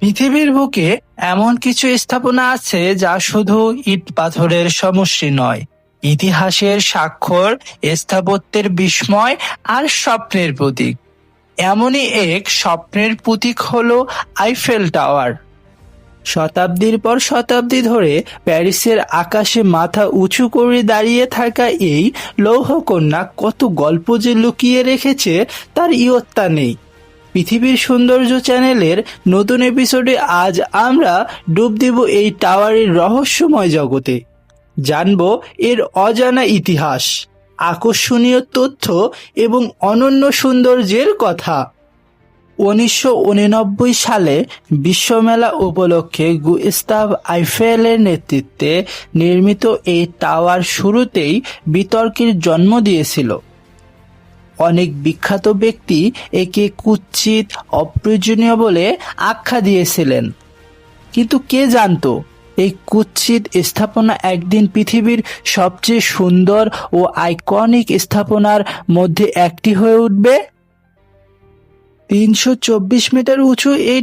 পৃথিবীর বুকে এমন কিছু স্থাপনা আছে যা শুধু ইট পাথরের সমষ্টি নয়। ইতিহাসের স্বাক্ষর, স্থাপত্যের বিস্ময় আর স্বপ্নের প্রতীক। এমনই এক স্বপ্নের প্রতীক হল আইফেল টাওয়ার। শতাব্দীর পর শতাব্দী ধরে প্যারিসের আকাশে মাথা উঁচু করে দাঁড়িয়ে থাকা এই লৌহকন্যা কত গল্প যে লুকিয়ে রেখেছে তার ইয়ত্তা নেই। পৃথিবীর সৌন্দর্য চ্যানেলের নতুন এপিসোডে আজ আমরা ডুব দেব এই টাওয়ারের রহস্যময় জগতে। জানব এর অজানা ইতিহাস, আকর্ষণীয় তথ্য এবং অনন্য সৌন্দর্যের কথা। উনিশশো উননব্বই সালে বিশ্বমেলা উপলক্ষে গুস্তাভ আইফেলের নেতৃত্বে নির্মিত এই টাওয়ার শুরুতেই বিতর্কের জন্ম দিয়েছিল। অনেক বিখ্যাত ব্যক্তি একে কুৎসিত, অপ্রয়োজনীয় বলে আখ্যা দিয়েছিলেন। কিন্তু কে জানতো, এই কুৎসিত স্থাপনা একদিন পৃথিবীর সবচেয়ে সুন্দর ও আইকনিক স্থাপনার মধ্যে একটি হয়ে উঠবে? তিনশো চব্বিশ মিটার উঁচু এই